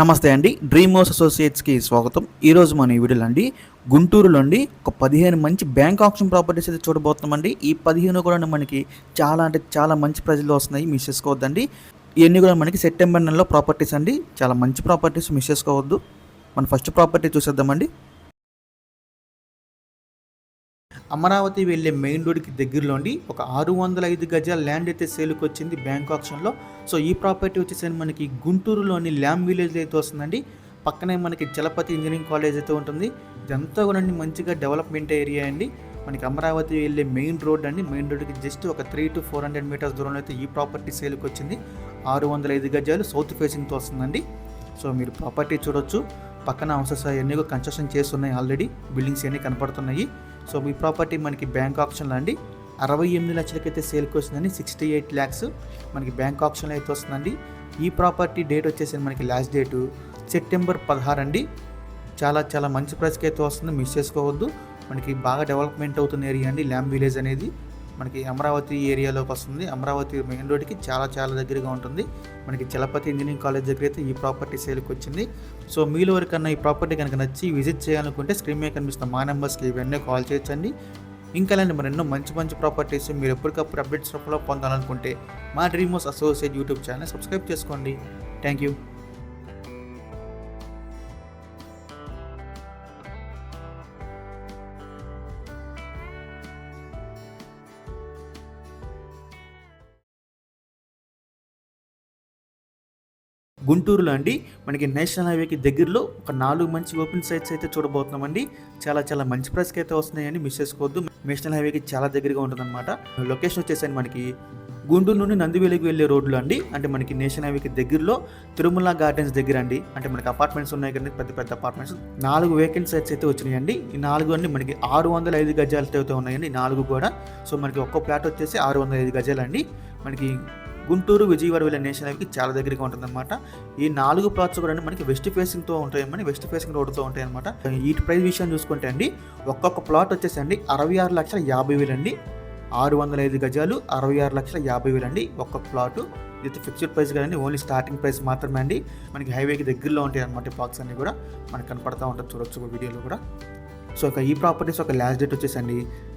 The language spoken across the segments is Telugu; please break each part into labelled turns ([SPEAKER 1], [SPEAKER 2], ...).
[SPEAKER 1] నమస్తే అండి. డ్రీమ్ హౌస్ అసోసియేట్స్కి స్వాగతం. ఈరోజు మన ఈ వీడియోలో అండి గుంటూరులో అండి ఒక పదిహేను మంచి బ్యాంక్ ఆప్షన్ ప్రాపర్టీస్ అయితే చూడబోతున్నామండి. ఈ పదిహేను కూడా మనకి చాలా అంటే చాలా మంచి ప్రజలు వస్తున్నాయి. మిస్ చేసుకోవద్దండి. ఇవన్నీ కూడా మనకి సెప్టెంబర్ నెలలో ప్రాపర్టీస్ అండి. చాలా మంచి ప్రాపర్టీస్ మిస్ చేసుకోవద్దు. మనం ఫస్ట్ ప్రాపర్టీ చూసేద్దామండి. అమరావతి వెళ్ళే మెయిన్ రోడ్కి దగ్గరలో అండి ఒక ఆరు వందల ఐదు గజాల ల్యాండ్ అయితే సేల్కి వచ్చింది బ్యాంక్ ఆప్షన్లో. సో ఈ ప్రాపర్టీ వచ్చేసి మనకి గుంటూరులోని ల్యామ్ విలేజ్ అయితే వస్తుందండి. పక్కనే మనకి చలపతి ఇంజనీరింగ్ కాలేజ్ అయితే ఉంటుంది. ఇదంతా కూడా మంచిగా డెవలప్మెంట్ ఏరియా అండి. మనకి అమరావతి వెళ్ళే మెయిన్ రోడ్ అండి. మెయిన్ రోడ్కి జస్ట్ ఒక three two four hundred metres దూరంలో అయితే ఈ ప్రాపర్టీ సేల్కి వచ్చింది. ఆరు వందల ఐదు గజాలు సౌత్ ఫేసింగ్తో వస్తుందండి. సో మీరు ప్రాపర్టీ చూడొచ్చు. పక్కన హౌసెస్ అవన్నీ కన్స్ట్రక్షన్ చేస్తున్నాయి ఆల్రెడీ. బిల్డింగ్స్ అన్నీ కనపడుతున్నాయి. సో ఈ ప్రాపర్టీ మనకి బ్యాంక్ ఆప్షన్లో అండి. అరవై ఎనిమిది లక్షలకైతే సేల్కి వస్తుందండి. సిక్స్టీ ఎయిట్ ల్యాక్స్ మనకి బ్యాంక్ ఆప్షన్లో అయితే వస్తుందండి. ఈ ప్రాపర్టీ డేట్ వచ్చేసి మనకి లాస్ట్ డేటు సెప్టెంబర్ పదహారు అండి. చాలా చాలా మంచి ప్రైస్కి అయితే వస్తుంది. మిస్ చేసుకోవద్దు. మనకి బాగా డెవలప్మెంట్ అవుతున్న ఏరియా అండి. ల్యామ్ విలేజ్ అనేది. మనకి అమరావతి ఏరియాలోకి వస్తుంది. అమరావతి మెయిన్ రోడ్కి చాలా చాలా దగ్గరగా ఉంటుంది. మనకి చలపతి ఇంజనీరింగ్ కాలేజ్ దగ్గర అయితే ఈ ప్రాపర్టీ సేల్కి వచ్చింది. సో మీలో ఎవరికన్నా ఈ ప్రాపర్టీ కనుక నచ్చి విజిట్ చేయాలనుకుంటే స్క్రీన్ మీద కనిపిస్తున్న మా నెంబర్స్కి ఇవన్నీ కాల్ చేయొచ్చండి. ఇంకా ఇలాంటి మరి ఎన్నో మంచి మంచి ప్రాపర్టీస్ మీరు ఎప్పటికప్పుడు అప్డేట్స్ రూపంలో పొందాలనుకుంటే మా డ్రీమోస్ అసోసియేట్ యూట్యూబ్ ఛానల్ సబ్స్క్రైబ్ చేసుకోండి. థ్యాంక్ యూ గుంటూరులో అండి. మనకి నేషనల్ హైవేకి దగ్గరలో ఒక నాలుగు మంచి ఓపెన్ సైట్స్ అయితే చూడబోతున్నామండి. చాలా చాలా మంచి ప్రైస్కి అయితే వస్తున్నాయని మిస్ చేసుకోవద్దు. నేషనల్ హైవేకి చాలా దగ్గరగా ఉంటుందన్నమాట. లొకేషన్ వచ్చేసరికి మనకి గుంటూరు నుండి నందివేలికి వెళ్ళే రోడ్లు అండి. అంటే మనకి నేషనల్ హైవేకి దగ్గరలో తిరుమల గార్డెన్స్ దగ్గర అండి. అంటే మనకి అపార్ట్మెంట్స్ ఉన్నాయి కదా పెద్ద పెద్ద అపార్ట్మెంట్స్. నాలుగు వేకెంట్ సైట్స్ అయితే వచ్చినాయండి. ఈ నాలుగు అన్ని మనకి ఆరు వందల ఐదు గజాలతో అయితే ఉన్నాయండి. నాలుగు కూడా. సో మనకి ఒక్కో ప్లాట్ వచ్చేసి ఆరు వందల ఐదు గజాలండి. మనకి గుంటూరు విజయవాడ వెళ్ళే నేషనల్కి చాలా దగ్గరగా ఉంటుందన్నమాట. ఈ నాలుగు ప్లాట్స్ కూడా మనకి వెస్ట్ ఫేసింగ్తో ఉంటాయని వెస్ట్ ఫేసింగ్ రోడ్తో ఉంటాయన్నమాట. ఈ ప్రైస్ విషయం చూసుకుంటే అండి ఒక్కొక్క ప్లాట్ వచ్చేసి అండి అరవై ఆరు లక్షల యాభై వేలు అండి ఆరు వందల ఐదు గజాలు అరవై ఆరు లక్షల యాభై వేలు అండి ఒక్కొక్క ప్లాటు. ఇది ఫిక్స్డ్ ప్రైస్ కానీ ఓన్లీ స్టార్టింగ్ ప్రైస్ మాత్రమే అండి. మనకి హైవేకి దగ్గరలో ఉంటాయి అనమాట ప్లాట్స్ అన్నీ కూడా. మనకు కనపడతా ఉంటుంది చూడొచ్చు వీడియోలో కూడా. సో ఒక ఈ ప్రాపర్టీస్ ఒక లాస్ట్ డేట్ వచ్చేసండి.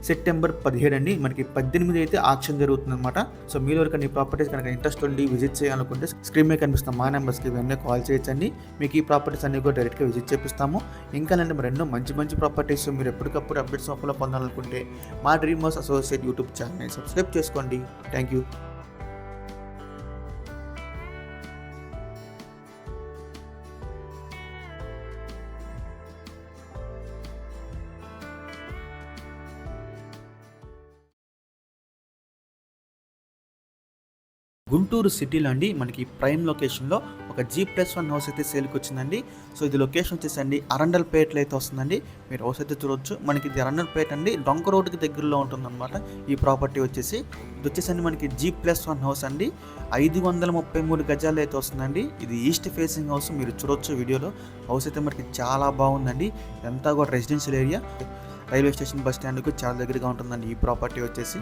[SPEAKER 1] సెప్టెంబర్ పదిహేడు అండి. మనకి పద్దెనిమిది అయితే ఆక్షన్ జరుగుతుంది అనమాట సో మీరు వరకు ఈ ప్రాపర్టీస్ కనుక ఇంట్రెస్ట్ ఉండి విజిట్ చేయాలనుకుంటే స్క్రీన్ మీద కనిపిస్తున్న మా నెంబర్స్కి ఇవన్నీ కాల్ చేయొచ్చండి. మీకు ఈ ప్రాపర్టీస్ అన్ని కూడా డైరెక్ట్గా విజిట్ చేపిస్తాము. ఇంకా లేదంటే మరి ఎన్నో మంచి మంచి ప్రాపర్టీస్ మీరు ఎప్పటికప్పుడు అప్డేట్స్ రూపంలో పొందాలనుకుంటే మా డ్రీమ్ హౌస్ అసోసియేట్ యూట్యూబ్ ఛానల్ని సబ్స్క్రైబ్ చేసుకోండి. థ్యాంక్ యూ గుంటూరు సిటీలో అండి మనకి ప్రైమ్ లొకేషన్లో ఒక జీ ప్లస్ వన్ హౌస్ అయితే సేల్కి వచ్చిందండి సో ఇది లొకేషన్ వచ్చేసండి అరండల్పేటలో అయితే వస్తుందండి. మీరు హౌస్ అయితే చూడొచ్చు. మనకి ఇది అరండల్పేట అండి. డొంక రోడ్కి దగ్గరలో ఉంటుందన్నమాట ఈ ప్రాపర్టీ వచ్చేసి. ఇది వచ్చేసండి మనకి జీ ప్లస్ వన్ హౌస్ అండి. ఐదు వందల ముప్పై మూడు గజాలు అయితే వస్తుందండి. ఇది ఈస్ట్ ఫేసింగ్ హౌస్. మీరు చూడొచ్చు వీడియోలో. హౌస్ అయితే మనకి చాలా బాగుందండి. ఇదంతా కూడా residential area. Railway station bus స్టాండ్కి చాలా దగ్గరగా ఉంటుందండి ఈ ప్రాపర్టీ వచ్చేసి.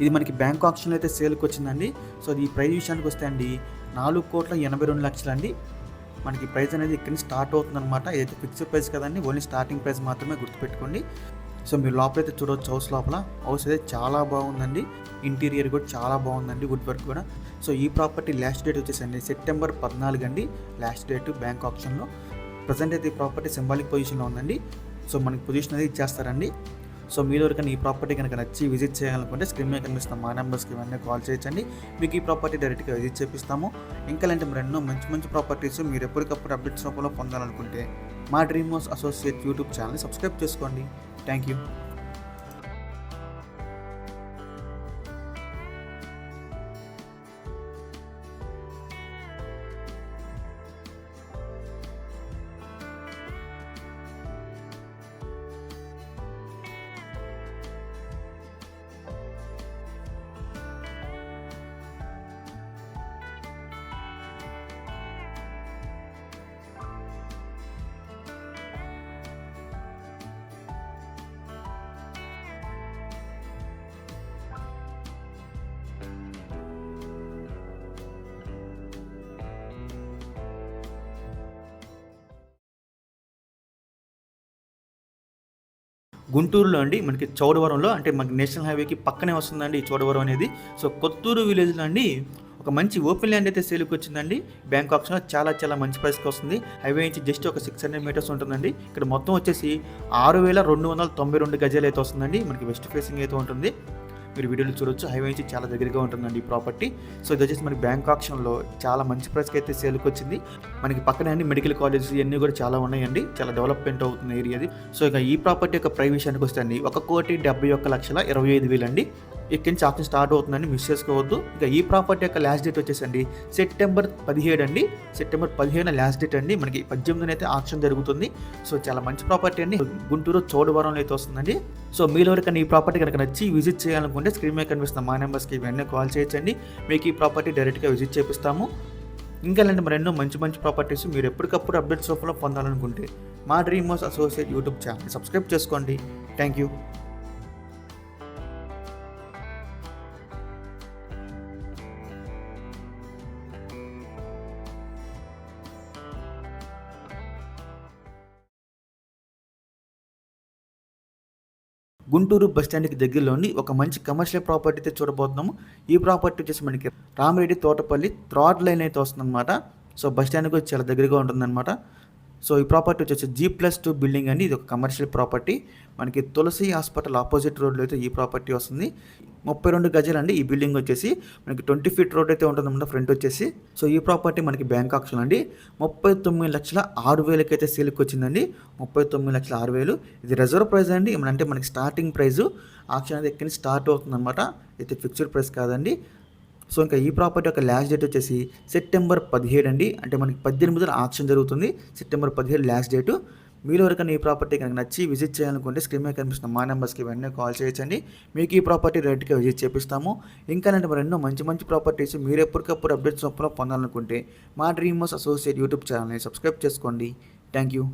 [SPEAKER 1] ఇది మనకి బ్యాంక్ ఆప్షన్లో అయితే సేల్కి వచ్చిందండి. సో ఈ ప్రైజ్ విషయానికి వస్తే అండి నాలుగు కోట్ల ఎనభై రెండు లక్షలు అండి మనకి ప్రైస్ అనేది ఇక్కడ స్టార్ట్ స్టార్ట్ అవుతుందన్నమాట. ఇదైతే ఫిక్స్డ్ ప్రైస్ కదండి ఓన్లీ స్టార్టింగ్ ప్రైస్ మాత్రమే గుర్తుపెట్టుకోండి. సో మీరు లోపల అయితే చూడవచ్చు హౌస్ లోపల. హౌస్ అయితే చాలా బాగుందండి. ఇంటీరియర్ కూడా చాలా బాగుందండి వుడ్ వర్క్ కూడా. సో ఈ ప్రాపర్టీ లాస్ట్ డేట్ వచ్చేసండి సెప్టెంబర్ పద్నాలుగు అండి లాస్ట్ డేట్ బ్యాంక్ ఆప్షన్లో. ప్రజెంట్ అయితే ఈ ప్రాపర్టీ సింబాలిక్ పొజిషన్లో ఉందండి. సో మనకి పొజిషన్ అనేది ఇచ్చేస్తారండి. సో మీరు ఎవరికైనా ఈ ప్రాపర్టీ కనుక నచ్చి విజిట్ చేయాలనుకుంటే స్క్రీన్ మీద కనిపిస్తున్న మా నెంబర్స్కి ఇవన్నీ కాల్ చేయించండి మీకు ఈ ప్రాపర్టీ డైరెక్ట్గా విజిట్ చేపిస్తాము. ఇంకా అంటే మరి ఎన్నో మంచి మంచి ప్రాపర్టీస్ మీరు ఎప్పటికప్పుడు అప్డేట్స్ రూపంలో పొందాలనుకుంటే మా dream house associate YouTube channel subscribe చేసుకోండి. థ్యాంక్ యూ గుంటూరులో అండి మనకి చౌడవరంలో అంటే మనకి నేషనల్ హైవేకి పక్కనే వస్తుందండి ఈ చౌడవరం అనేది. సో కొత్తూరు విలేజ్లో అండి ఒక మంచి ఓపెన్ ల్యాండ్ అయితే సేల్కి వచ్చిందండి. బ్యాంక్ ఆప్షన్లో చాలా చాలా మంచి ప్రైస్కి వస్తుంది. హైవే నుంచి జస్ట్ ఒక సిక్స్ హండ్రెడ్ మీటర్స్ ఉంటుందండి. ఇక్కడ మొత్తం వచ్చేసి ఆరు వేల రెండు వందల తొంభై రెండు గజాలు అయితే వస్తుందండి. మనకి వెస్ట్ ఫేసింగ్ అయితే ఉంటుంది. మీరు వీడియోలు చూడొచ్చు. హైవే నుంచి చాలా దగ్గరగా ఉంటుందండి ఈ ప్రాపర్టీ. సో ఇది వచ్చేసి మనకి బ్యాంక్ ఆప్షన్లో చాలా మంచి ప్రైస్కి అయితే సేల్కి వచ్చింది. మనకి పక్కనే అన్ని మెడికల్ కాలేజెస్ ఇవన్నీ కూడా చాలా ఉన్నాయండి. చాలా డెవలప్మెంట్ అవుతుంది ఏరియాది. సో ఇక ఈ ప్రాపర్టీ యొక్క ప్రైస్ విషయానికి వస్తే అండి ఒక కోటి డెబ్బై ఒక్క లక్షల ఇరవై ఐదు వేలు అండి ఇక్కడి నుంచి ఆప్షన్ స్టార్ట్ అవుతుందని మిస్ చేసుకోవద్దు. ఇక ఈ ప్రాపర్టీ యొక్క లాస్ట్ డేట్ వచ్చేసండి. సెప్టెంబర్ పదిహేడు అండి. సెప్టెంబర్ పదిహేను లాస్ట్ డేట్ అండి. మనకి పద్దెనిమిదిన అయితే ఆప్షన్ జరుగుతుంది. సో చాలా మంచి ప్రాపర్టీ అండి. గుంటూరు చోడవరంలో అయితే వస్తుందండి. సో మీలో ఎవరికైనా ఈ ప్రాపర్టీ కనుక నచ్చి విజిట్ చేయాలనుకుంటే స్క్రీన్ మీద కనిపిస్తున్న మా నెంబర్స్కి ఇవన్నీ కాల్ చేయొచ్చండి. మీకు ఈ ప్రాపర్టీ డైరెక్ట్గా విజిట్ చేపిస్తాము. ఇంకా ఇలాంటి మరెన్నో మంచి మంచి ప్రాపర్టీస్ మీరు ఎప్పటికప్పుడు అప్డేట్స్ రూపంలో పొందాలనుకుంటే మా dream house associate YouTube channel subscribe చేసుకోండి. థ్యాంక్ యూ గుంటూరు బస్ స్టాండ్కి దగ్గరలోని ఒక మంచి కమర్షియల్ ప్రాపర్టీ అయితే చూడబోతున్నాము. ఈ ప్రాపర్టీ వచ్చేసి మనకి రామిరెడ్డి తోటపల్లి థ్రాడ్ లైన్ అయితే వస్తుందన్నమాట. సో బస్ స్టాండ్కి వచ్చి చాలా దగ్గరగా ఉంటుందన్నమాట. సో ఈ ప్రాపర్టీ వచ్చేసి జీ ప్లస్ టూ బిల్డింగ్ అండి. ఇది ఒక కమర్షియల్ ప్రాపర్టీ మనకి తులసి హాస్పిటల్ ఆపోజిట్ రోడ్లో అయితే ఈ ప్రాపర్టీ వస్తుంది. ముప్పై రెండు గజాలు అండి ఈ బిల్డింగ్ వచ్చేసి. మనకి ట్వంటీ ఫీట్ రోడ్ అయితే ఉంటుందన్నమాట ఫ్రంట్ వచ్చేసి. సో ఈ ప్రాపర్టీ మనకి బ్యాంక్ ఆప్షన్ అండి. ముప్పై తొమ్మిది లక్షల ఆరు వేలకి అయితే సేల్కి వచ్చిందండి. ముప్పై తొమ్మిది లక్షల ఆరు వేలు. ఇది రిజర్వ్ ప్రైస్ అండి. అంటే మనకి స్టార్టింగ్ ప్రైస్ ఆప్షన్ అనేది ఎక్కడి స్టార్ట్ అవుతుందన్నమాట. అయితే ఫిక్స్డ్ ప్రైస్ కాదండి. సో ఇంకా ఈ ప్రాపర్టీ యొక్క లాస్ట్ డేట్ వచ్చేసి సెప్టెంబర్ పదిహేడు అండి. అంటే మనకి పద్దెనిమిదిన ఆక్షన్ జరుగుతుంది. సెప్టెంబర్ పదిహేడు లాస్ట్ డేటు. మీరు ఎవరికైనా ఈ ప్రాపర్టీ కనుక నచ్చి విజిట్ చేయాలనుకుంటే స్క్రీన్ మీద కనిపిస్తున్న మా నెంబర్స్కి వెంటనే కాల్ చేయొచ్చండి. మీకు ఈ ప్రాపర్టీ రేట్గా విజిట్ చేపిస్తాము. ఇంకా అంటే మరి ఎన్నో మంచి మంచి ప్రాపర్టీస్ మీరు ఎప్పటికప్పుడు అప్డేట్స్ చొప్పున పొందాలనుకుంటే మా డ్రీమ్స్ అసోసియేట్ యూట్యూబ్ ఛానల్ని సబ్స్క్రైబ్ చేసుకోండి. Thank you.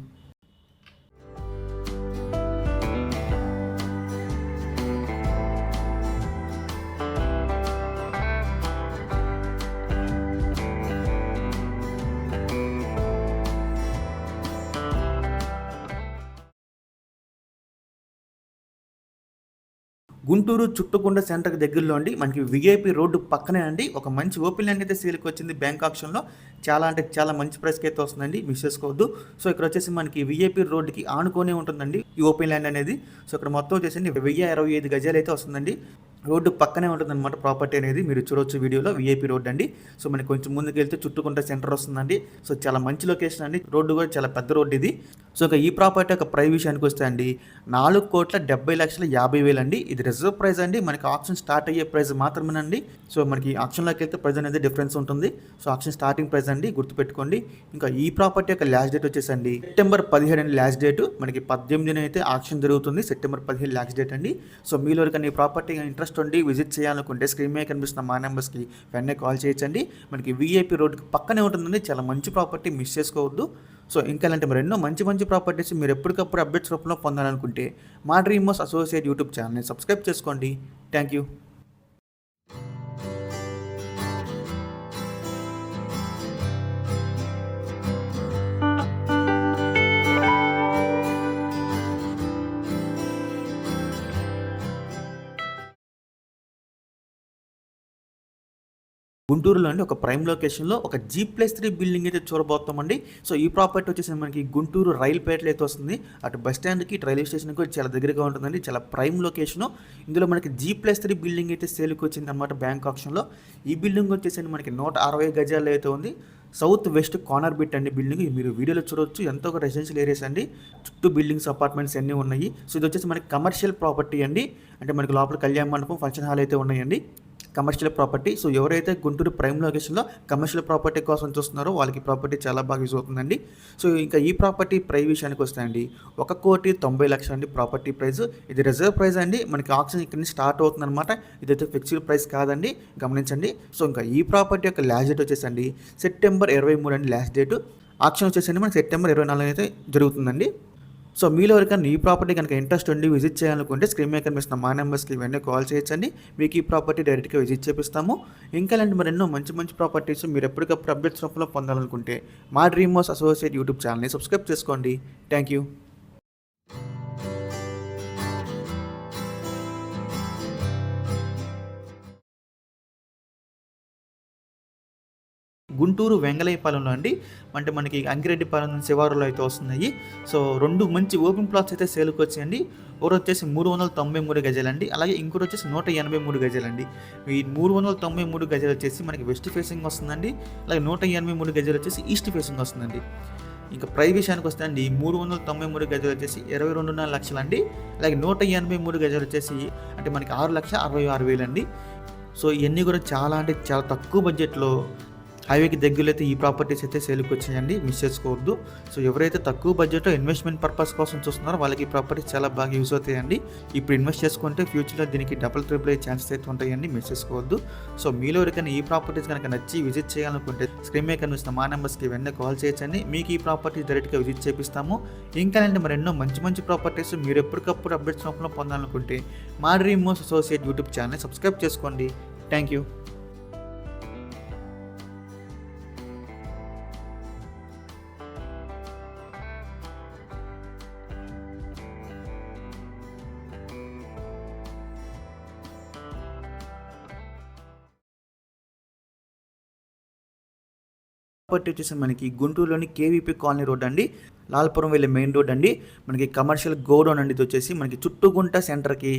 [SPEAKER 1] గుంటూరు చుట్టుకుండ సెంటర్కి దగ్గరలో అండి. మనకి విఐపి రోడ్డు పక్కనే అండి. ఒక మంచి ఓపెన్ ల్యాండ్ అయితే సేల్కి వచ్చింది బ్యాంక్ ఆప్షన్లో. చాలా అంటే చాలా మంచి ప్రైస్కి అయితే వస్తుందండి. మిస్ చేసుకోవద్దు. సో ఇక్కడ వచ్చేసి మనకి విఐపి రోడ్డుకి ఆనుకొని ఉంటుందండి ఈ ఓపెన్ ల్యాండ్ అనేది. సో ఇక్కడ మొత్తం వచ్చేసి వెయ్యి ఇరవై ఐదు గజాలు అయితే వస్తుందండి. రోడ్డు పక్కనే ఉంటుంది అనమాట ప్రాపర్టీ అనేది. మీరు చూడొచ్చు వీడియోలో విఐపి రోడ్ అండి. సో మనకి కొంచెం ముందుకు వెళ్తే చుట్టుకుంటే సెంటర్ వస్తుందండి. సో చాలా మంచి లొకేషన్ అండి. రోడ్డు కూడా చాలా పెద్ద రోడ్డు ఇది. సో ఇక ఈ ప్రాపర్టీ యొక్క ప్రైస్ విషయానికి వస్తే అండి నాలుగు కోట్ల డెబ్బై లక్షల యాభై వేలు అండి. ఇది రిజర్వ్ ప్రైస్ అండి. మనకి ఆప్షన్ స్టార్ట్ అయ్యే ప్రైస్ మాత్రమేనండి. సో మనకి ఆప్షన్లోకి వెళ్తే ప్రైస్ అనేది డిఫరెన్స్ ఉంటుంది. సో ఆప్షన్ స్టార్టింగ్ ప్రైస్ అండి గుర్తుపెట్టుకోండి. ఇంకా ఈ ప్రాపర్టీ యొక్క లాస్ట్ డేట్ వచ్చేసండి సెప్టెంబర్ పదిహేడు అండి లాస్ట్ డేట్. మనకి పద్దెనిమిదిన అయితే ఆప్షన్ జరుగుతుంది సెప్టెంబర్ పదిహేడు లాస్ట్ డేట్ అండి. సో మీలో వరకు ఈ ప్రాపర్టీ ఇంట్రెస్ట్ ఉండి విజిట్ చేయాలనుకుంటే స్క్రీన్ మీద కనిపిస్తున్న మా నెంబర్స్కి వెంటనే కాల్ చేయొచ్చండి. మనకి విఐపి రోడ్కి పక్కనే ఉంటుందండి. చాలా మంచి ప్రాపర్టీ మిస్ చేసుకోవద్దు. సో ఇంకా ఇలాంటి మరి ఎన్నో మంచి మంచి ప్రాపర్టీస్ మీరు ఎప్పటికప్పుడు అప్డేట్స్ రూపంలో పొందాలనుకుంటే మా డ్రీమర్స్ అసోసియేట్ యూట్యూబ్ ఛానల్ని సబ్స్క్రైబ్ చేసుకోండి. థ్యాంక్ యూ గుంటూరులో అండి ఒక ప్రైమ్ లొకేషన్లో ఒక జీ ప్లస్ త్రీ బిల్డింగ్ అయితే చూడబోతామండి సో ఈ ప్రాపర్టీ వచ్చేసి మనకి గుంటూరు రైల్పేటలో అయితే వస్తుంది. అటు బస్ స్టాండ్కి రైల్వే స్టేషన్కి చాలా దగ్గరగా ఉంటుందండి. చాలా ప్రైమ్ లొకేషను. ఇందులో మనకి జీ ప్లస్ త్రీ బిల్డింగ్ అయితే సేల్కి వచ్చింది అనమాట బ్యాంక్ ఆప్షన్లో. ఈ బిల్డింగ్ వచ్చేసి మనకి నూట అరవై గజాల్లో అయితే ఉంది. సౌత్ వెస్ట్ కార్నర్ బిట్ అండి బిల్డింగ్. మీరు వీడియోలో చూడొచ్చు ఎంతో ఒక రెసిడెన్షియల్ ఏరియాస్ అండి. చుట్టూ బిల్డింగ్స్ అపార్ట్మెంట్స్ అన్నీ ఉన్నాయి. సో ఇది వచ్చేసి మనకి కమర్షియల్ ప్రాపర్టీ అండి. అంటే మనకి లోపల కళ్యాణ మండపం ఫంక్షన్ హాల్ అయితే ఉన్నాయండి. కమర్షియల్ ప్రాపర్టీ సో ఎవరైతే గుంటూరు ప్రైమ్ లొకేషన్లో కమర్షియల్ ప్రాపర్టీ కోసం చూస్తున్నారో వాళ్ళకి ప్రాపర్టీ చాలా బాగా యూజ్ అవుతుందండి. సో ఇంకా ఈ ప్రాపర్టీ ప్రైస్ విషయానికి వస్తాయండి ఒక కోటి తొంభై లక్షలు అండి ప్రాపర్టీ ప్రైస్ ఇది రిజర్వ్ ప్రైస్ అండి. మనకి ఆప్షన్ ఇక్కడ నుంచి స్టార్ట్ అవుతుంది అనమాట ఇదైతే ఫిక్స్డ్ ప్రైస్ కాదండి. గమనించండి. సో ఇంకా ఈ ప్రాపర్టీ యొక్క లాస్ట్ డేట్ వచ్చేసండి సెప్టెంబర్ ఇరవై మూడు అండి లాస్ట్ డేట్ ఆప్షన్ వచ్చేసండి. మనకి సెప్టెంబర్ ఇరవై నాలుగు అయితే జరుగుతుందండి. సో మీలో ఎవరికైనా ఈ ప్రాపర్టీ కనుక ఇంట్రెస్ట్ ఉండి విజిట్ చేయాలనుకుంటే స్క్రీన్ మీద కనిపిస్తున్న మా నెంబర్స్కి వెంటనే కాల్ చేయొచ్చండి. మీకు ఈ ప్రాపర్టీ డైరెక్ట్గా విజిట్ చేపిస్తాము. ఇంకా ఇలాంటి మరెన్నో మంచి మంచి ప్రాపర్టీస్ మీరు ఎప్పటికప్పుడు అప్డేట్స్ రూపంలో పొందాలనుకుంటే మా డ్రీమ్ హౌస్ అసోసియేట్ యూట్యూబ్ ఛానల్ని సబ్స్క్రైబ్ చేసుకోండి. థ్యాంక్ యూ గుంటూరు వెంగళయ్యపాలెంలో అండి. అంటే మనకి అంగిరెడ్డిపాలెం శివారులో అయితే వస్తున్నాయి. సో రెండు మంచి ఓపెన్ ప్లాట్స్ అయితే సేల్కి వచ్చాయండి. ఒకటి వచ్చేసి మూడు వందల తొంభై మూడు గజలండి. అలాగే ఇంకోటి వచ్చేసి నూట ఎనభై మూడు గజలండి. ఈ మూడు వందల తొంభై మూడు గజలు వచ్చేసి మనకి వెస్ట్ ఫేసింగ్ వస్తుందండి. అలాగే నూట ఎనభై మూడు గజలు వచ్చేసి ఈస్ట్ ఫేసింగ్ వస్తుందండి. ఇంకా ప్రైస్ విషయానికి వస్తే అండి మూడు వందల తొంభై మూడు గజలు వచ్చేసి ఇరవై రెండున్నర లక్షలు అండి అలాగే నూట ఎనభై మూడు గజలు వచ్చేసి అంటే మనకి ఆరు లక్షల అరవై ఆరు వేలు అండి సో ఇవన్నీ కూడా చాలా అంటే చాలా తక్కువ బడ్జెట్లో హైవేకి దగ్గరలో అయితే ఈ ప్రాపర్టీస్ అయితే సేల్కి వచ్చాయండి. మిస్ చేసుకోవద్దు. సో ఎవరైతే తక్కువ బడ్జెట్లో ఇన్వెస్ట్మెంట్ పర్పస్ కోసం చూస్తున్నారో వాళ్ళకి ఈ ప్రాపర్టీస్ చాలా బాగా యూస్ అవుతాయండి. ఇప్పుడు ఇన్వెస్ట్ చేసుకుంటే ఫ్యూచర్లో దీనికి డబుల్ ట్రిపుల్ అయ్యే ఛాన్సెస్ అయితే ఉంటాయండి. మిస్ చేసుకోవద్దు. సో మీలో ఎవరికైనా ఈ ప్రాపర్టీస్ కనుక నచ్చి విజిట్ చేయాలనుకుంటే స్క్రీన్ మీద కనిపిస్తున్న మా నెంబర్స్కి వెంటనే కాల్ చేయొచ్చండి. మీకు ఈ ప్రాపర్టీస్ డైరెక్ట్గా విజిట్ చేపిస్తాము. ఇంకా అంటే మరి ఎన్నో మంచి మంచి ప్రాపర్టీస్ మీరు ఎప్పటికప్పుడు అప్డేట్స్ రూపంలో పొందాలనుకుంటే మా డ్రీమ్ మోస్ అసోసియేట్ యూట్యూబ్ ఛానల్ సబ్స్క్రైబ్ చేసుకోండి. థ్యాంక్ యూ ప్రాపర్టీ వచ్చేసి మనకి గుంటూరులోని కేవీపీ కాలనీ రోడ్ అండి. లాల్పురం వెళ్ళే మెయిన్ రోడ్ అండి. మనకి కమర్షియల్ గోడౌన్ అండి ఇది వచ్చేసి. మనకి చుట్టుగుంట సెంటర్కి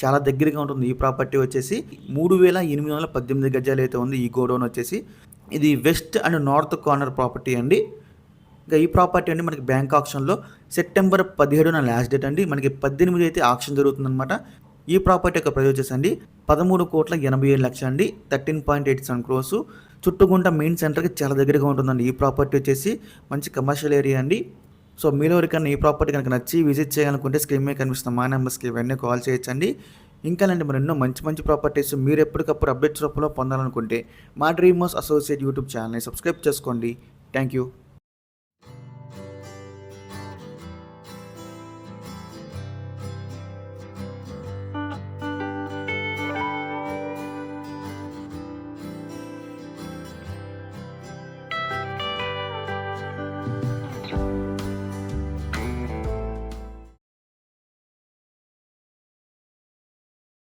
[SPEAKER 1] చాలా దగ్గరగా ఉంటుంది ఈ ప్రాపర్టీ వచ్చేసి. మూడు వేల ఎనిమిది వందల పద్దెనిమిది గజాలు అయితే ఉంది ఈ గోడౌన్ వచ్చేసి. ఇది west and north corner property అండి. ఇంకా ఈ ప్రాపర్టీ అండి మనకి బ్యాంక్ ఆప్షన్లో. సెప్టెంబర్ పదిహేడున లాస్ట్ డేట్ అండి. మనకి పద్దెనిమిది అయితే ఆప్షన్ జరుగుతుందన్నమాట. ఈ ప్రాపర్టీ యొక్క ప్రైస్ వచ్చేసండి పదమూడు కోట్ల ఎనభై ఏడు లక్షలు అండి. Thirteen point eight seven crores Chuttugunta main సెంటర్కి చాలా దగ్గరగా ఉంటుందండి. ఈ ప్రాపర్టీ వచ్చేసి మంచి కమర్షియల్ ఏరియా అండి. సో మీలో ఎవరికైనా ఈ ప్రాపర్టీ కనుక నచ్చి విజిట్ చేయాలనుకుంటే స్క్రీన్ మీద కనిపిస్తున్న మా నెంబర్స్కి ఇవన్నీ కాల్ చేయొచ్చండి. ఇంకా లేండి మరి ఎన్నో మంచి మంచి ప్రాపర్టీస్ మీరు ఎప్పటికప్పుడు అప్డేట్స్ రూపంలో పొందాలనుకుంటే మా డ్రీమర్స్ అసోసియేట్ యూట్యూబ్ ఛానల్ని సబ్స్క్రైబ్ చేసుకోండి. Thank you.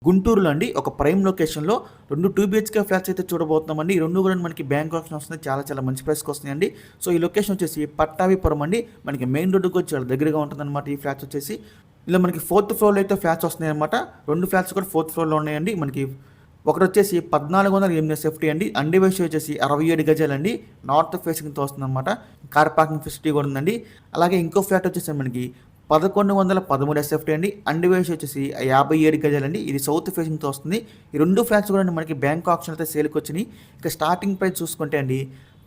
[SPEAKER 1] గుంటూరులో అండి. ఒక ప్రైమ్ లొకేషన్లో రెండు టూ బిహెచ్కే ఫ్లాట్స్ అయితే చూడబోతున్నామండి. ఈ రెండు కూడా మనకి బ్యాంక్ ఆప్షన్ వస్తుంది చాలా చాలా మంచి ప్రైస్కి వస్తున్నాయండి. సో ఈ లొకేషన్ వచ్చేసి పట్టాభిపురం అండి. మనకి మెయిన్ రోడ్డుకి వచ్చి చాలా దగ్గరగా ఉంటుందన్నమాట ఈ ఫ్లాట్స్ వచ్చేసి. ఇలా మనకి ఫోర్త్ ఫ్లోర్లో అయితే ఫ్లాట్స్ వస్తున్నాయి అనమాట రెండు ఫ్లాట్స్ కూడా ఫోర్త్ ఫ్లోర్లో ఉన్నాయండి. మనకి ఒకటి వచ్చేసి పద్నాలుగు వందల ఎనిమిది సేఫ్టీ అండి. అండి వయసు వచ్చేసి అరవై ఏడు గజాలండి. నార్త్ ఫేసింగ్తో వస్తుంది అనమాట కార్ పార్కింగ్ ఫెసిలిటీ కూడా ఉందండి. అలాగే ఇంకో ఫ్లాట్ వచ్చేసి మనకి పదకొండు వందల పదమూడు ఎస్ఎఫ్టీ అండి. అండి వేసి వచ్చేసి యాభై ఏడు గజాలండి. ఇది సౌత్ ఫేసింగ్తో వస్తుంది. ఈ రెండు ఫ్లాట్స్ కూడా మనకి బ్యాంక్ ఆప్షన్ అయితే సేల్కి వచ్చినాయి. ఇక స్టార్టింగ్ ప్రైస్ చూసుకుంటే అండి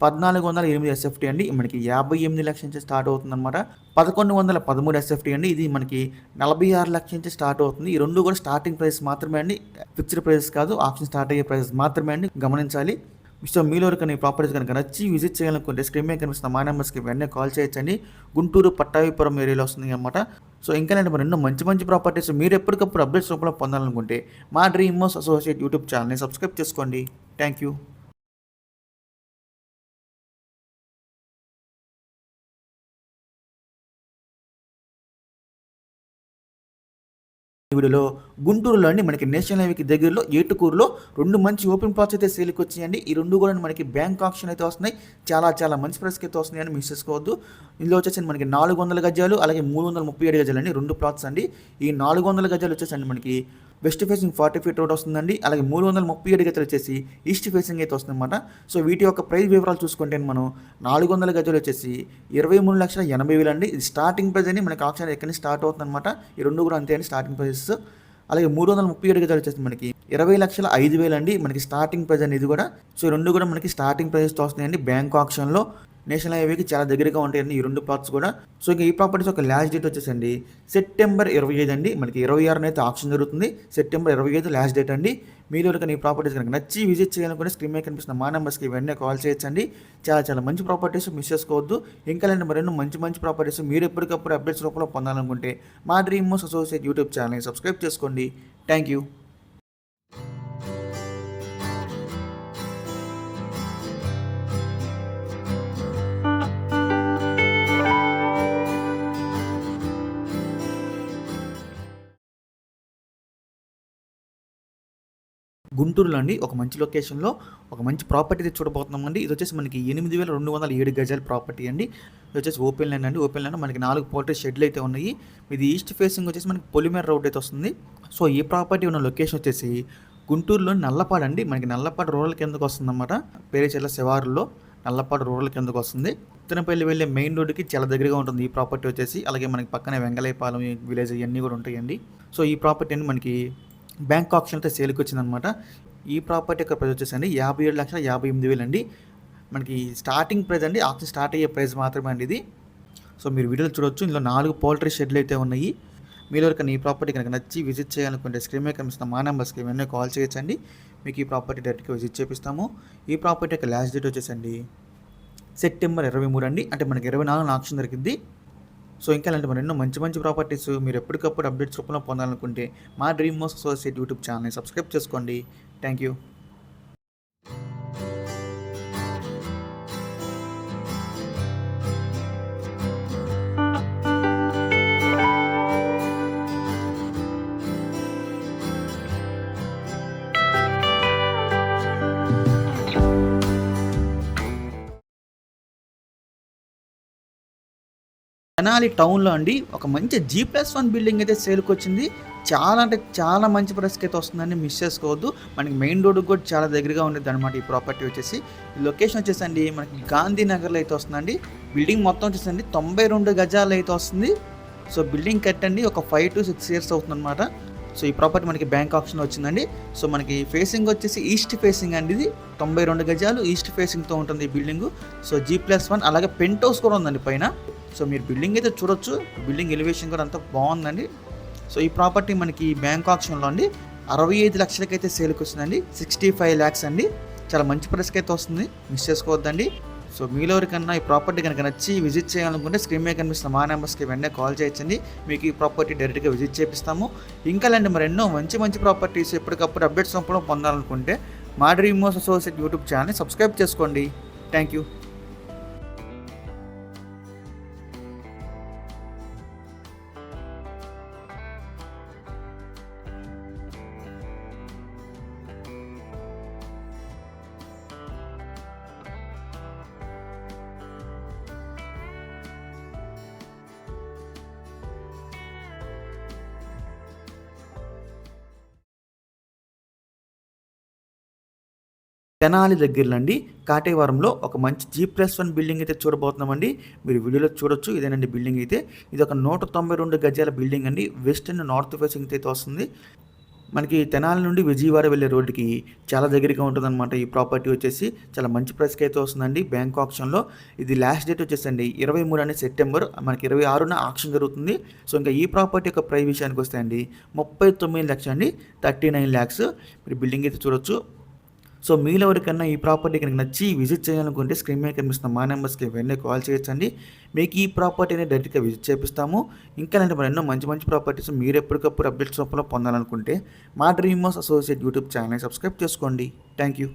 [SPEAKER 1] పద్నాలుగు వందల ఎనిమిది ఎస్ఎఫ్టీ అండి. మనకి యాభై ఎనిమిది లక్షల నుంచి స్టార్ట్ అవుతుందన్నమాట. పదకొండు వందల పదమూడు ఎస్ఎఫ్టీ అండి. ఇది మనకి నలభై ఆరు లక్షల నుంచి స్టార్ట్ అవుతుంది. ఈ రెండు కూడా స్టార్టింగ్ ప్రైస్ మాత్రమే అండి. ఫిక్స్డ్ ప్రైస్ కాదు ఆప్షన్ స్టార్ట్ అయ్యే ప్రైస్ మాత్రమే అండి. గమనించాలి. సో మీలో ఎవరికైనా ఈ ప్రాపర్టీస్ కనుక నచ్చి విజిట్ చేయాలనుకుంటే స్క్రీన్ మీద కనిపిస్తున్న మా నెంబర్స్కి వెంటనే కాల్ చేయొచ్చండి. గుంటూరు పట్టాభిపురం ఏరియాలో వస్తుంది అనమాట సో ఇంకా మరి ఎన్నో మంచి మంచి ప్రాపర్టీస్ మీరు ఎప్పటికప్పుడు అప్డేట్స్ రూపంలో పొందాలనుకుంటే మా డ్రీమర్స్ అసోసియేట్ యూట్యూబ్ ఛానల్ని సబ్స్క్రైబ్ చేసుకోండి. థ్యాంక్ యూ వీడియోలో గుంటూరులో అండి మనకి నేషనల్ హైవేకి దగ్గరలో ఏటుకూరులో రెండు మంచి ఓపెన్ ప్లాట్స్ అయితే సేల్కి వచ్చాయండి. ఈ రెండు కూడా మనకి బ్యాంక్ ఆప్షన్ అయితే వస్తున్నాయి. చాలా చాలా మంచి ప్రైస్కి అయితే వస్తున్నాయని మిస్ చేసుకోవద్దు. ఇందులో వచ్చేసి మనకి నాలుగు వందల గజాలు అలాగే మూడు వందల ముప్పై ఏడు గజాలు అండి రెండు ప్లాట్స్ అండి. ఈ నాలుగు వందల గజాలు వచ్చేసండి మనకి west facing forty feet road వస్తుందండి. అలాగే మూడు వందల ముప్పై ఏడు గజలు వచ్చేసి ఈస్ట్ ఫేసింగ్ అయితే వస్తుందన్నమాట. సో వీటి యొక్క ప్రైస్ వివరాలు చూసుకుంటే మనం నాలుగు వందల గజలు వచ్చేసి ఇరవై మూడు లక్షల ఎనభై వేలు అండి ఇది స్టార్టింగ్ ప్రైస్ అని మనకి ఆప్షన్ ఎక్కడి నుంచి స్టార్ట్ అవుతుందన్నమాట. ఈ రెండు కూడా అంతే అండి స్టార్టింగ్ ప్రైసెస్. అలాగే మూడు వందల ముప్పై ఏడు గజాలు వచ్చేసి మనకి ఇరవై లక్షల ఐదు వేలు అండి మనకి స్టార్టింగ్ ప్రైస్ అనేది కూడా. సో రెండు కూడా మనకి స్టార్టింగ్ ప్రైస్తో వస్తున్నాయండి. బ్యాంక్ ఆప్షన్లో నేషనల్ హైవేకి చాలా దగ్గరగా ఉంటాయండి ఈ రెండు ప్లాట్స్ కూడా. సో ఇక ఈ ప్రాపర్టీస్ ఒక లాస్ట్ డేట్ వచ్చేసండి. సెప్టెంబర్ ఇరవై ఐదు అండి. మనకి ఇరవై ఆరున అయితే ఆప్షన్ జరుగుతుంది. సెప్టెంబర్ ఇరవై ఐదు లాస్ట్ డేట్ అండి. మీరు కనుక ఈ ప్రాపర్టీస్ కనుక నచ్చి విజిట్ చేయాలనుకుంటే స్క్రీన్ మీద కనిపిస్తున్న మా నెంబర్స్కి వెంటనే కాల్ చేయొచ్చండి. చాలా చాలా మంచి ప్రాపర్టీస్ మిస్ చేసుకోవద్దు. ఇంకా లేని మరెన్నో మంచి మంచి ప్రాపర్టీస్ మీరు ఎప్పటికప్పుడు అప్డేట్స్ రూపంలో పొందాలనుకుంటే మా డ్రీమ్ అసోసియేట్ యూట్యూబ్ ఛానల్ని సబ్స్క్రైబ్ చేసుకోండి. థ్యాంక్ యూ గుంటూరులో అండి ఒక మంచి లొకేషన్లో ఒక మంచి ప్రాపర్టీ అయితే చూడబోతున్నామండి. ఇది వచ్చేసి మనకి ఎనిమిది వేల రెండు వందల ఏడు గజాల ప్రాపర్టీ అండి. ఇది వచ్చేసి ఓపెన్ ల్యాండ్ అండి. ఓపెన్ ల్యాండ్ మనకి నాలుగు పోల్ట్రీ షెడ్లు అయితే ఉన్నాయి. ఇది ఈస్ట్ ఫేసింగ్ వచ్చేసి మనకి పొలిమేర రోడ్ అయితే వస్తుంది. సో ఈ ప్రాపర్టీ ఉన్న లొకేషన్ వచ్చేసి గుంటూరులో నల్లపాడు అండి. మనకి నల్లపాడు రూరల్ కిందకు వస్తుంది అనమాట పేరేచెల్ల శివారులో నల్లపాడు రూరల్ కిందకు వస్తుంది. ఉత్తనపల్లి వెళ్ళే మెయిన్ రోడ్డుకి చాలా దగ్గరగా ఉంటుంది ఈ ప్రాపర్టీ వచ్చేసి. అలాగే మనకి పక్కనే వెంగళయపాలెం విలేజ్ ఇవన్నీ కూడా ఉంటాయండి. సో ఈ ప్రాపర్టీ అండి మనకి బ్యాంక్ ఆప్షన్ అయితే సేల్కి వచ్చిందనమాట. ఈ ప్రాపర్టీ యొక్క ప్రైస్ వచ్చేసండి యాభై ఏడు లక్షల యాభై ఎనిమిది వేలు అండి. మనకి స్టార్టింగ్ ప్రైస్ అండి ఆప్షన్ స్టార్ట్ అయ్యే ప్రైస్ మాత్రమే అండి ఇది. సో మీరు వీడియోలో చూడొచ్చు. ఇందులో నాలుగు పోల్ట్రీ షెడ్లు అయితే ఉన్నాయి. మీరు ఎవరికైనా ఈ ప్రాపర్టీ కనుక నచ్చి విజిట్ చేయాలనుకుంటే స్క్రీన్ మీద కనిపిస్తున్న మా నెంబర్స్కి ఏమైనా కాల్ చేయొచ్చండి మీకు ఈ ప్రాపర్టీ డైరెక్ట్గా విజిట్ చేపిస్తాము. ఈ ప్రాపర్టీ యొక్క లాస్ట్ డేట్ వచ్చేసండి సెప్టెంబర్ ఇరవై మూడు అండి. అంటే మనకి ఇరవై నాలుగు ఆప్షన్ దొరికింది. సో ఇంకా ఇలాంటి మరి ఎన్నో మంచి మంచి ప్రాపర్టీస్ మీరు ఎప్పటికప్పుడు అప్డేట్స్ రూపంలో పొందాలనుకుంటే మా డ్రీమ్ మోస్ అసోసియేట్ యూట్యూబ్ ఛానల్ని సబ్స్క్రైబ్ చేసుకోండి. Thank you. తెనాలి టౌన్లో అండి ఒక మంచి జీ ప్లస్ వన్ బిల్డింగ్ అయితే సేల్కి వచ్చింది చాలా అంటే చాలా మంచి ప్రైస్కి అయితే వస్తుందని మిస్ చేసుకోవద్దు. మనకి మెయిన్ రోడ్కి కూడా చాలా దగ్గరగా ఉండేది అనమాట ఈ ప్రాపర్టీ వచ్చేసి. ఈ లొకేషన్ వచ్చేసండి మనకి గాంధీనగర్లో అయితే వస్తుందండి. బిల్డింగ్ మొత్తం వచ్చేసండి తొంభై రెండు గజాలు అయితే వస్తుంది. సో బిల్డింగ్ కట్టండి ఒక ఫైవ్ టు సిక్స్ ఇయర్స్ అవుతుందన్నమాట. సో ఈ ప్రాపర్టీ మనకి బ్యాంక్ ఆప్షన్ వచ్చిందండి. సో మనకి ఫేసింగ్ వచ్చేసి ఈస్ట్ ఫేసింగ్ అండి ఇది. తొంభై రెండు గజాలు ఈస్ట్ ఫేసింగ్తో ఉంటుంది ఈ building so G plus one అలాగే పెంట్ హౌస్ కూడా ఉందండి పైన. సో మీరు బిల్డింగ్ అయితే చూడొచ్చు. బిల్డింగ్ ఎలివేషన్ కూడా అంతా బాగుందండి. సో ఈ ప్రాపర్టీ మనకి బ్యాంక్ ఆప్షన్లో అండి. అరవై ఐదు లక్షలకైతే సేల్కి వస్తుందండి. సిక్స్టీ ఫైవ్ ల్యాక్స్ అండి. చాలా మంచి ప్రైస్కి అయితే వస్తుంది. మిస్ చేసుకోవద్దండి. సో మీలో ఎవరికన్నా ఈ ప్రాపర్టీ కనుక నచ్చి విజిట్ చేయాలనుకుంటే స్క్రీన్ మీద కనిపిస్తున్న మా నెంబర్స్కి వెంటనే కాల్ చేయొచ్చండి. మీకు ఈ ప్రాపర్టీ డైరెక్ట్గా విజిట్ చేపిస్తాము. ఇంకా లాంటి మరి ఎన్నో మంచి మంచి ప్రాపర్టీస్ ఎప్పటికప్పుడు అప్డేట్స్ రూపంలో పొందాలనుకుంటే మా డ్రీమ్ మోస్ అసోసియేట్ యూట్యూబ్ ఛానల్ని సబ్స్క్రైబ్ చేసుకోండి. Thank you. తెనాలి దగ్గరలో అండి కాటేవారంలో ఒక మంచి జీ ప్లస్ వన్ బిల్డింగ్ అయితే చూడబోతున్నామండి. మీరు వీడియోలో చూడొచ్చు ఇదేనండి బిల్డింగ్ అయితే. ఇది ఒక నూట తొంభై రెండు గజాల బిల్డింగ్ అండి. వెస్ట్ అండ్ నార్త్ ఫేసింగ్ అయితే వస్తుంది. మనకి తెనాలి నుండి విజయవాడ వెళ్ళే రోడ్డుకి చాలా దగ్గరగా ఉంటుందన్నమాట ఈ ప్రాపర్టీ వచ్చేసి. చాలా మంచి ప్రైస్కి అయితే వస్తుందండి బ్యాంక్ ఆప్షన్లో ఇది లాస్ట్ డేట్ వచ్చేసండి ఇరవై మూడు అనే సెప్టెంబర్ మనకి ఇరవై ఆరున ఆప్షన్ జరుగుతుంది. సో ఇంకా ఈ ప్రాపర్టీ యొక్క ప్రైస్ విషయానికి వస్తే అండి ముప్పై తొమ్మిది లక్షలు అండి థర్టీ నైన్ ల్యాక్స్ మీరు బిల్డింగ్ అయితే చూడొచ్చు. సో మీలో ఎవరికన్నా ఈ ప్రాపర్టీ కనుక నచ్చి విజిట్ చేయాలనుకుంటే స్క్రీన్ మీద కనిపిస్తున్న మా నెంబర్స్కి వెంటనే కాల్ చేయొచ్చండి. మీకు ఈ ప్రాపర్టీని డైరెక్ట్గా విజిట్ చేపిస్తాము. ఇంకా అంటే మరి ఎన్నో మంచి మంచి ప్రాపర్టీస్ మీరు ఎప్పటికప్పుడు అప్డేట్స్ రూపంలో పొందాలనుకుంటే మా dream house associate YouTube channel subscribe చేసుకోండి. Thank you